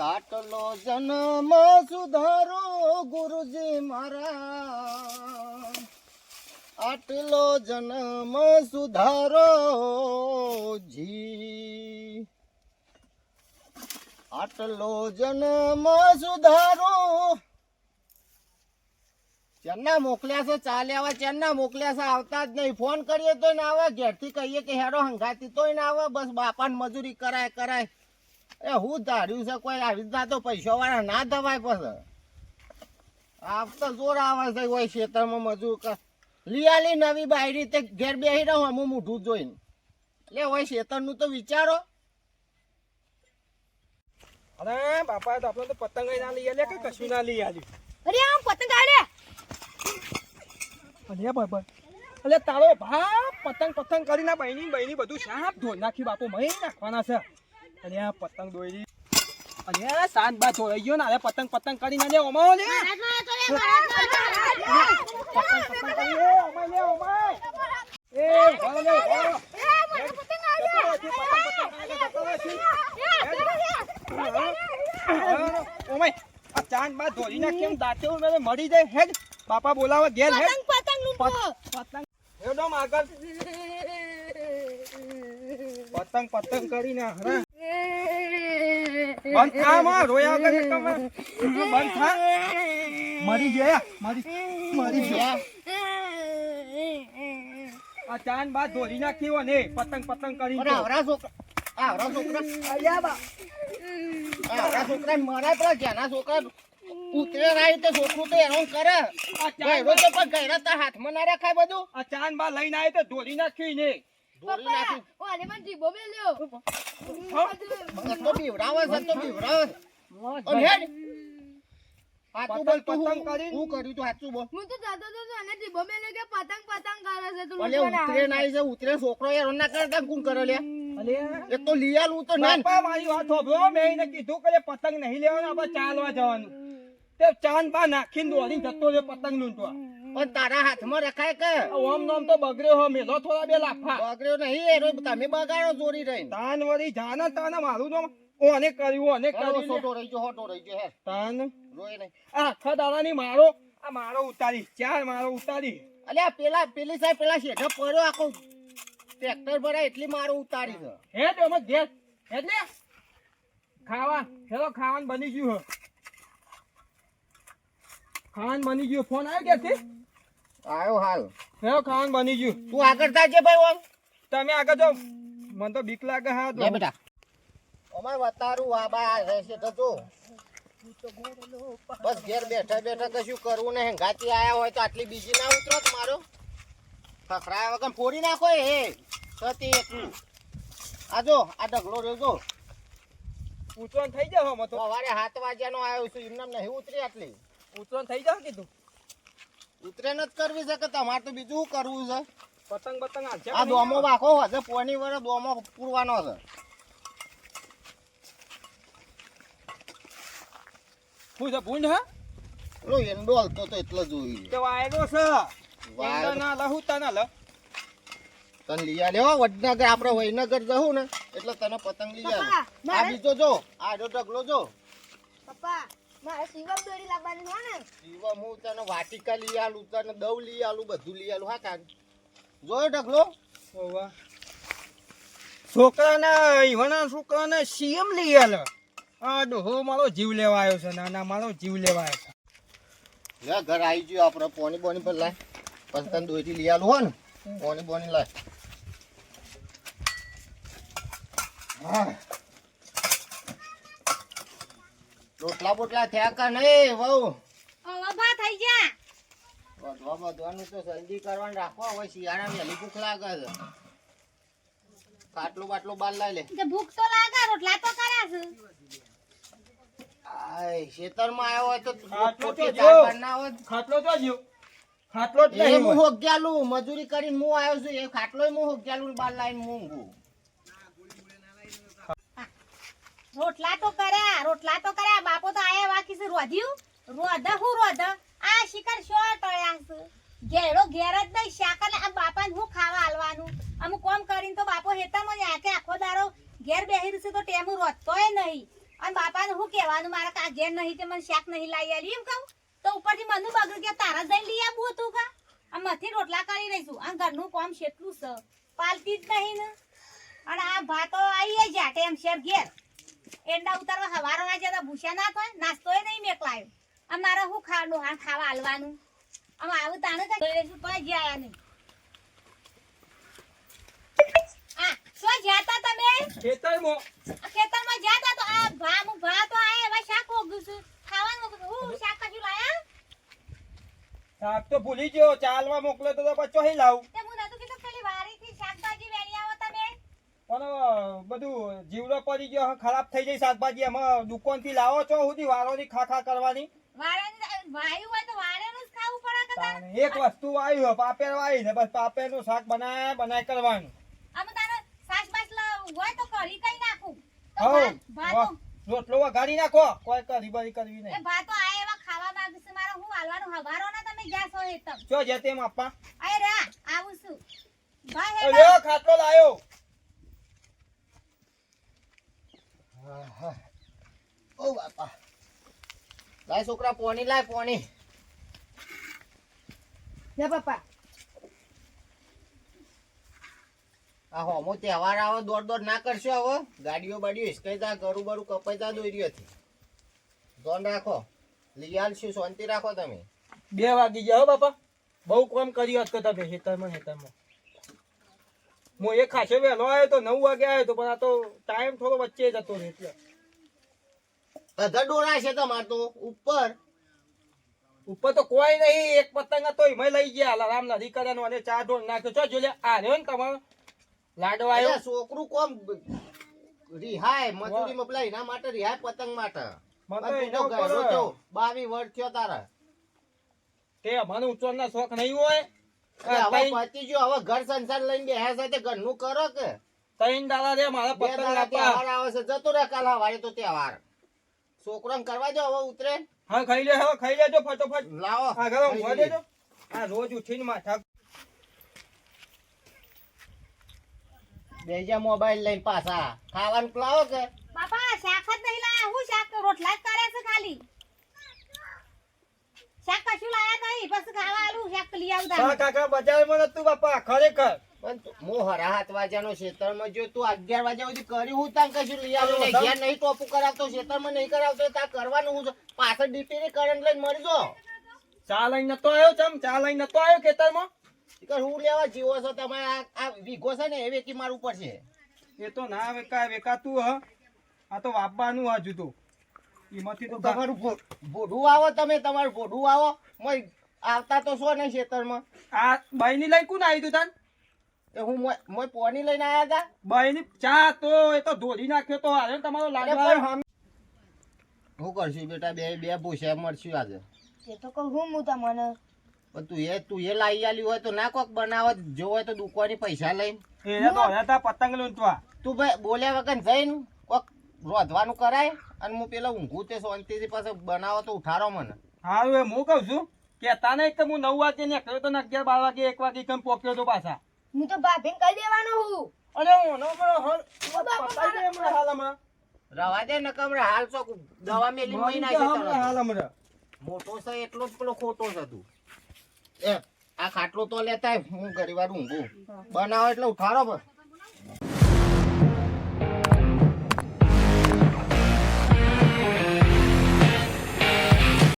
આટલો જન્મ સુધારો ગુરુજી મારા આટલો જન્મ સુધારો જી. આટલો જન્મ સુધારો. ચેન્ના મોકલ્યા છે, ચાલ્યા આવે, ચેન્ના મોકલ્યા છે, આવતા જ નહીં. ફોન કરીએ તોય ના આવે, ઘેરથી કહીએ કે હેડો, હંગાતી તોય ના આવે, બસ બાપાને મજૂરી કરાય કરાય. એ હું ધાર્યું છે કોઈ આવી રીતના તો પૈસા વાળા ના દવાય પછી. આપતા જોર આવે છે કોઈ ખેતરમાં મજૂર કર લીયાલી નવી બાયરી તે ઘેર બેસી રહું અમુક મોઢું જોઈને. એટલે હોય ખેતરનું તો વિચારો. અરે બાપા તો આપણે તો પતંગ ના લઈ આલે કે કશું ના લઈ આલ્યું? અરે આમ પતંગ આલે. અલે બાપા. અલે તારો ભા પતંગ પતંગ કરીને બહેની બહેની બધું સાફ ધોઈ નાખી બાપુ મહી નાખવાના છે. અલે આ પતંગ દોરી અલે સાત બા જોઈ ગયો ને અરે પતંગ પતંગ કરીને ને ઓમાઓ લે પતંગ પતંગ કરી લે ઓમાય લે ઓમાય એ ઊભા લે ચાંદ બા નાખી એમ દાંતે ઉમેરે મરી જાય હેડ. બાપા બોલાવે ઘેર હેડ. પતંગ પતંગ હેડો આગળ પતંગ પતંગ કરીને હરા. બંધ થા માં રોયા વગર તમે બંધ. થા મરી ગયા મરી મરી ગયા આ ચાન બા ધોરી નાખીઓ ને પતંગ પતંગ કરી અરે આવરા છોકરા આવરા છોકરા. આવરા છોકરા મરાય પેલા જેના છોકરા ઉતરે રાય તે છોકરું તો એનો કરે. ચાન તો પણ ગયરા તાર હાથમાં ના રખાય બધું. આ ચાંદ બા લઈને આવે તો ધોરી નાખી ને. દોરી નાખી. ઓને મને જીભો મેલ્યો. તો બીવડાવે છે તો બીવડાવે છે. અને બોલ તું પતંગ હું કરીને- હું કર્યું તું સાચું બોલ. હું તો જાતો તો તો એને મેલ્યો કે પતંગ પતંગ કરે છે તું ભલે ઉતરે આવે છે ઉતરે. છોકરો યાર ના કરતા કોણ કરે લે? અલે. તો લઈ આલું તો ના મારી વાત સાંભળો. મેં એને કીધું કે પતંગ નહીં લેવાનો આપણે ચાલવા જવાનું. તે ચાંદ બા નાખીને દોડીને જતો રહ્યો પતંગ લૂંટવા. પણ તારા હાથમાં રખાય કે? ઓમ નોમ તો બગડ્યો હો મેલો થોડા બે લાફા. બગડ્યો નહીં એનો તમે બગાડો ચોરી રહી તાન વળી જાને તાને મારું તો ઓને કર્યું ઓને કર્યું છોટો રહી ગયો હોટો રહી ગયો હે. તાન. રોય નહીં. આ આખા દાડાની મારો આ મારો ઉતારી ચાર મારો ઉતારી. અલ્યા પેલા પેલી સાહેબ પેલા શેઠે પડ્યો આખો. ટ્રેક્ટર ભરાય એટલી મારો ઉતારી છે. હે તો અમે ઘેર. એટલે ખાવા. હેલો ખાવાનું બની ગયું હે. ખાવાનું બની ગયું. ફોન આવ્યો ક્યાંથી આયો હાલ. હેલો ખાવાનું બની ગયું. તું આગળ થાજે ભાઈ ઓમ. તમે આગળ જાઓ. મને તો બીક લાગે હા તો. બેટા. અમાર વતારું આ બા રહેશે તો જો. બસ ઘેર બેઠા બેઠા કશું કરવું નહીં. ગાતી આયા હોય તો આટલી બીજી ના ઉતરો મારો. ખખરાયા વગર ફોડી નાખો એ. સતી આ જો આ ઢગલો રેજો ઉતરણ થઈ જાવ તો. સવારે સાત વાગ્યાનો આવ્યો છું. એમને નહીં ઉતરી આટલી. ઉતરણ થઈ જાવ કીધું. ઉતરે ન જ કરવી છે કે તમારે તો બીજું કરવું છે? પતંગ પતંગ આ દોમો વાખો હશે પોની વડે દોમો પૂરવાનો છે શું છે ભૂંડ હે? લો એંડો હલતો તો એટલો જોઈ તો વાયરો છે. વાયરો. ના લહુ તા ના લ. તને લઈ આલ્યો હો, વડનગર આપણે વૈનગર જવું ને એટલે તને પતંગ લઈ આલે આ બીજો જો આ જો ઢગલો જો. પપ્પા મારે શિવમ દોરી લાવવાની હોય ને. શિવમ હું તને વાટિકા લઈ આલું તને દવ લઈ આલું બધું લઈ આલું હા કાન? જોયો ઢગલો? ઓવા છોકરાના ઈવાના છોકરાને સીએમ લઈ આલે. આ ડોહો મારો જીવ લેવા આવ્યો છે નાના મારો જીવ લેવા આવ્યો છે. લે ઘર આવી ગયો આપણે પોની બોની પર લાય. પછી તને દોરી લઈ આલું હો ને. પોની બોની લાય. હા. રોટલા બોટલા થયા કા નહીં વહુ? અવા થઈ ગયા. વધવા બધવાનું તો જલ્દી કરવાનું રાખો. હવે શિયાળામાં વહેલી ભૂખ લાગે છે. ખાટલું બાટલું બાર લાવી લે. ભૂખ તો લાગે રોટલા તો કર્યા છે. આય ખેતરમાં આવ્યો હોય તો ખાટલો તો જો. ખાટલો તો જ્યો ખાટલો જ નહીં હું હોગ્યાલું મજૂરી કરીને હું આવ્યો છું એ ખાટલો હું હોગ્યાલું બાર લાવીને હું ઊંઘું રોટલા તો કર્યા રોટલા તો કર્યા બાપો તો આયા બાકી છે રોધ્યું રોધ હું રોધ? આ શિકાર શો તળ્યા છે? ઘેરો ઘેર જ નહીં શાકર આ બાપાને હું ખાવા હાલવાનું અમુક કોમ કરીને તો બાપો હેતામાં જ આખે આખો દારો ઘેર બેહી છે તો ટેમ રોધતોય નહીં. અને બાપાને શું કહેવાનું, મારા કા ઘેર નહીં તે મને શાક નહીં લાવી આલી, એમ કહું. તો ઉપરથી મનુ બગડ કે તારા જઈને લઈ આવું હતું કા? મથી રોટલા કરી રહીશું આ ઘરનું કોમ કેટલું છે. પાલતી જ નહીં ને. અને આ ભાતો આવીએ જ્યાં ટેમ શેર ઘેર. એંડા ઉતારવા હવારો ના જતા ભૂસ્યા ના થાય નાસ્તોય નહીં મેકલાયો. આ મારે શું ખાવાનું? હા ખાવા હાલવાનું. આમ આવું તાણે તો લઈશું જ્યાં નહીં. જ્યાં તમે? ખેતરમાં. ખેતરમાં જ્યાં તો આ ભા હું ભા તો આયા હવે શાક ઓગ્યું છું ખાવાનું હું શાક કશું લાયા? શાક તો ભૂલી ગયો. ચાલવા મોકલે તો પછી ચોહી લાવું તે હું નતું કીધું પેલી વાડીથી શાકભાજી વેણી આવો તમે પણ અ, બધું જીવડો પડી ગયો ખરાબ થઈ જાય શાકભાજી. એમાં દુકાનથી લાવો છો સુધી વારોની ખાખા કરવાની. વાળાને વાયુ હોય તો વાળાનું જ ખાવું પડે કે તારે. તાણે એક વસ્તુ વાયુ પાપેર વાયુ ને બસ પાપેરનું શાક બનાય બનાય કરવાનું. રોટલો વઘારી નાખો. કોઈ કરી બરી કરવી નહીં. ભાતો આ એવા ખાવા માંગુ છું મારે હું હાલવાનું? હવારો ના તમે ગયા છો એ તમ જો જે તેમ આપવા. અરે રા આવું છું. ભાઈ ઓ ખાટલો લાયો. ઓ બાપા. લાય છોકરા પોણી લાય પોણી. લે પપ્પા આ હોમો તહેવાર આવે દોડ દોડ ના કરશો હવે ગાડીઓ બાડીઓ હિસકાઈ જા ગરું બરું કપાઈતા દોરી હતી ધોન રાખો. લઈ આલશું શાંતિ રાખો તમે. બે વાગી ગયા હો બાપા. બહુ કામ કર્યું હતું તમે હેતરમાં હેતરમાં. હું એક ખાસો વહેલો આવ્યો તો નવ વાગે આવ્યો તો પણ આ તો ટાઈમ થોડો વચ્ચે જતો રહે એટલે. બધા ડોરા છે તમાર તો ઉપર. ઉપર તો કોઈ નહીં એક પતંગ તો એમાં લઈ ગયા. આરામ નથી કર્યા અને ચા ઢોળ નાખ્યો. છો જો આ રહ્યો ને તમારો લાડો આવ્યો. છોકરું કોમ રિહાય મજૂરી મપલા એના માટે રિહાય પતંગ માટે. બાવી વર્ષ થયો તારા. તે મને ઉચોરના શોખ નહીં હોય. આ હવે તૈણ- પતી ગયો હવે ઘર સંસાર લઈને બેહ્યા સાથે તે ઘરનું કરો કે? તઈન દાદા રે મારા પતંગ લાપા આવે છે જતો રે કાલ હવારે તો તહેવાર. છોકરાને કરવા દો હવે ઉતરે. હા ખાઈ લે હવે ખાઈ લેજો ફટોફટ. લાવો. હા ઘરે ઊંઘવા દેજો આ રોજ ઉઠીને માથા બેજા મોબાઈલ લઈને પાછા. ખાવાનું લાવો કે? બાપા શાક જ નહીં લાયા. હું શાક રોટલા જ કરે છે ખાલી. શાક કશું લાયા નહીં પછી ખાવા આલું શાક લઈ આવું હા કાકા બજારમાં નતું બાપા ખરેખર. પણ હું હરા હાથ વાગ્યાનો ખેતરમાં જો તું અગિયાર વાગ્યા સુધી કર્યું હું તાન કશું લઈ આવ્યો નહીં? ઘેર નહીં ટોપું કરાવતો ખેતરમાં નહીં કરાવતો તા કરવાનું હું છે. પાછળ ડીપી કરંટ લઈને મરી જો ચા લઈને નતો આવ્યો ચમ? ચા લઈને નતો આવ્યો ખેતરમાં? હું લેવા જીવો છો તમે આ આ વીઘો છે ને એ વેકી મારું પડશે એ તો ના વેકા વેકાતું હ. આ તો વાપવાનું હજુ તો. એમાંથી તો તમારું ભોડું આવો તમે તમારું ભોડું આવો. મય આવતા તો છો ને ખેતરમાં આ બાઈની લઈ કોણ આવી તું તાન? એ હું મોય મોય પોની લઈને આયા હતા બાઈની ચા તો એ તો ધોરી નાખ્યો તો હારે તમારો. હમ- હું કરશું બેટા બે બે ભૂસે મળશું આજે. એ તો કહું હું હું તમને? તું એ તું એ લાવી આલી હોય તો ના કોક બનાવત જો હોય તો દુકાની પૈસા લઈને. એને તો હવે તા પતંગ લૂંટવા. તું ભાઈ બોલ્યા વગર જઈને કોક રોધવાનું કરાય અને હું પેલા ઊંઘું તે શાંતિથી પાસે બનાવો તો ઉઠારો મને. હા એ હું કહું છું કેતા નહીં કે હું નવ વાગે નીકળ્યો તો અગિયાર બાર વાગે એક વાગે કેમ પોક્યો તો પાછા. હું તો ભાભીને કહી દેવાનો હું. અરે હું પેલો પતાઈ દે હમણાં હાલ હમણાં. રવા દે ને કમરે હાલ ચોક દવા મેલી મહી મારી તો નાખે હમણાં તરત. હાલ હમણાં. મોટો છે એટલો જ પેલો ખોટો છે તું. એ આ ખાટલો તો લેતા હું ઘણી વાર ઊંઘું. બનાવો એટલે ઉઠારો પણ.